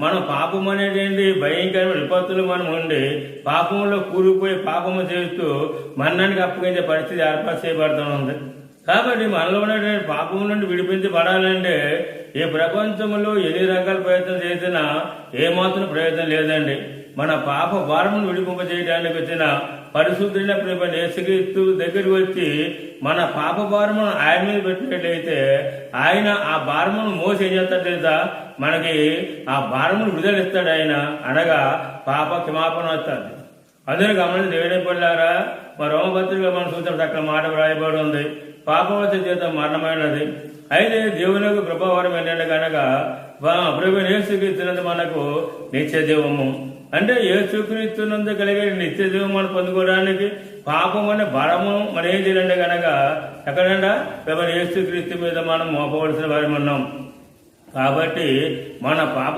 మన పాపం అనేది భయంకరమైన విపత్తులు మనం ఉండి పాపంలో కూరుకుపోయి పాపము చేస్తూ మరణానికి అప్పగించే పరిస్థితి ఏర్పాటు చేయబడుతూ ఉంది. కాబట్టి మనలో ఉన్నటువంటి పాపం నుండి విడిపించబడాలంటే ఈ ప్రపంచంలో ఎన్ని రకాల ప్రయత్నం చేసినా ఏమాత్రం ప్రయత్నం లేదండి. మన పాప భారమును విడిపింప చేయడానికి వచ్చిన పరిశుద్ధులైన ప్రేమ నేసుక్రీస్తు దగ్గరికి వచ్చి మన పాప భారమును ఆయన మీద పెట్టినట్లయితే ఆయన ఆ భారమును మోసి ఏం మనకి ఆ భారమును విడుదల ఇస్తాడు ఆయన. అనగా పాప క్షమాపణ వస్తుంది. అందరూ గమనించి దేవుని పడ్డారా మా రోమపత్రిక మనం చూసినప్పుడు అక్కడ మాట వ్రాయబడి ఉంది పాపవతి చేత మరణమైనది. అయితే దేవునికి కృపావరం ఏంటంటే కనుక ప్రభు యేసుక్రీస్తునందు మనకు నిత్య జీవము. అంటే యేసుక్రీస్తునందు కలిగే నిత్య జీవం మనం పొందుకోవడానికి పాపం అనే బలము మనం ఏం చేయాలంటే కనుక ఎక్కడంట? ప్రభు ఏసుక్రీస్తు మీద మనం మోపవలసిన వారి ఉన్నాం కాబట్టి మన పాప